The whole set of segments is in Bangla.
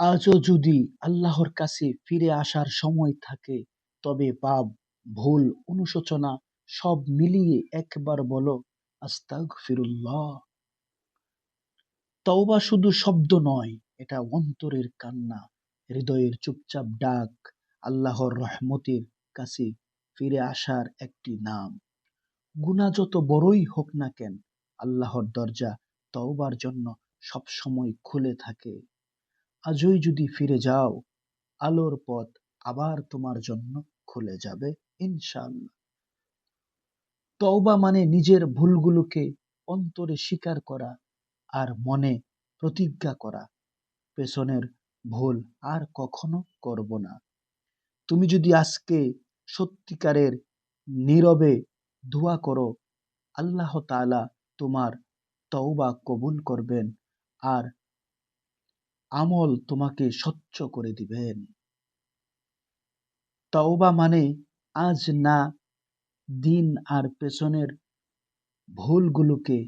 আজও যদি আল্লাহর কাছে ফিরে আসার সময় থাকে, তবে পাপ, ভুল, অনুশোচনা সব মিলিয়ে একবার বলো, আস্তাগফিরুল্লাহ। তওবা শুধু শব্দ নয়, এটা অন্তরের কান্না, হৃদয়ের চুপচাপ ডাক, আল্লাহর রহমতের কাছে ফিরে আসার একটি নাম। গুণা যত বড়ই হোক না কেন, আল্লাহর দরজা তওবার জন্য সবসময় খুলে থাকে। আজই যদি ফিরে যাও, আলোর পথ আবার তোমার জন্য খুলে যাবে, ইনশাআল্লাহ। তওবা মানে নিজের ভুলগুলোকে অন্তরে স্বীকার করা আর মনে প্রতিজ্ঞা করা। পেছনের ভুল আর কখনো করব না। তুমি যদি আজকে সত্যিকারের নীরবে দোয়া করো, আল্লাহ তাআলা তোমার তওবা কবুল করবেন আর আমল তোমাকে স্বচ্ছ করে দিবেন। তওবা মানে আজ না, দিন আর পেছনের ভুলগুলোকে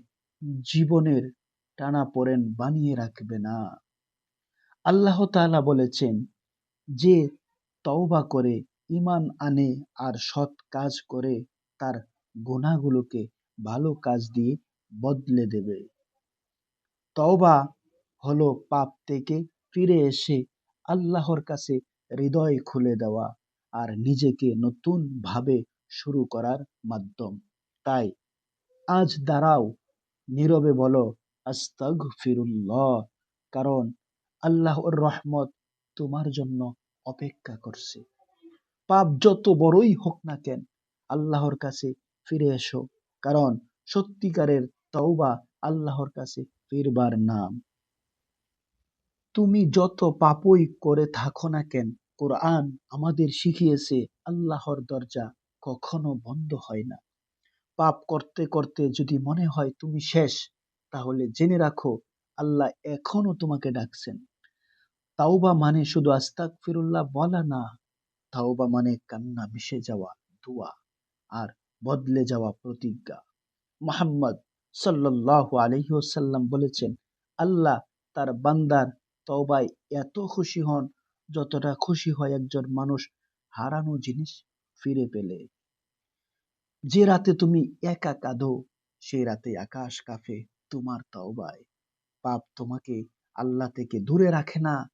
জীবনের টানাপোড়েন বানিয়ে রাখবে না। আল্লাহ তালা বলেছেন, যে তওবা করে ইমান আনে আর সৎ কাজ করে, তার গুনাহগুলোকে ভালো কাজ দিয়ে বদলে দেবে। তওবা হলো পাপ থেকে ফিরে এসে আল্লাহর কাছে হৃদয় খুলে দেওয়া আর নিজেকে নতুন ভাবে শুরু করার মাধ্যম। তাই আজ দাঁড়াও, নীরবে বলো, আস্তাগফিরুল্লাহ, কারণ আল্লাহর রহমত তোমার জন্য অপেক্ষা করছে। পাপ যত বড়ই হোক না কেন, আল্লাহর কাছে ফিরে এসো, কারণ সত্যিকারের তওবা আল্লাহর কাছে ফিরবার নাম। তুমি যত পাপই করে থাকো না কেন, কোরআন আমাদের শিখিয়েছে আল্লাহর দরজা কখনো বন্ধ হয় না। পাপ করতে করতে যদি মনে হয় তুমি শেষ, তাহলে জেনে রাখো আল্লাহ এখনও তোমাকে ডাকছেন। তাওবা মানে শুধু আস্তাক ফিরুল্লাহ বলা না, তাওবা মানে কান্না মিশে যাওয়া দোয়া আর বদলে যাওয়া প্রতিজ্ঞা। মোহাম্মদ সাল্লাহ আলহিহসাল্লাম বলেছেন, আল্লাহ তার বান্দার তওবায় এত খুশি হন যতটা খুশি হয় একজন মানুষ হারানো জিনিস ফিরে পেলে। যে রাতে তুমি একা কাঁদো সেই রাতে আকাশ কাফে তোমার তওবায়। পাপ তোমাকে আল্লাহ থেকে দূরে রাখে না,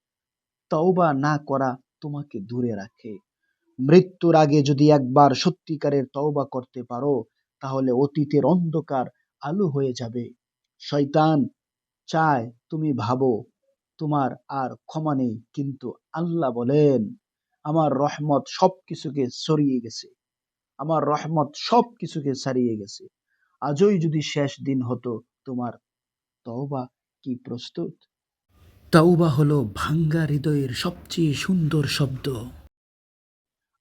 তওবা না করা তোমাকে দূরে রাখে। মৃত্যুর আগে যদি একবার সত্যিকারের তওবা করতে পারো, তাহলে অতীতের অন্ধকার আলো হয়ে যাবে। শয়তান চায় তুমি ভাবো তোমার আর ক্ষমা নেই। কিন্তু আল্লাহ বলেন আমার রহমত সব কিছুকে সরিয়ে গেছে। আমার রহমত সব কিছুকে সারিয়ে গেছে। আজই যদি শেষ দিন হতো তোমার তওবা কি প্রস্তুত? তাওবা হলো ভাঙ্গা হৃদয়ের সবচেয়ে সুন্দর শব্দ।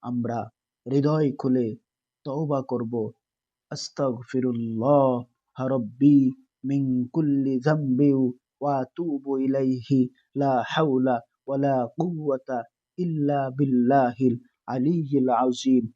আমরা হৃদয় খুলে তওবা করব আস্তাগফিরুল্লাহ রব্বি মিন কুল্লি যামবি وأتوب إليه. لا حول ولا قوة إلا بالله العلي العظيم.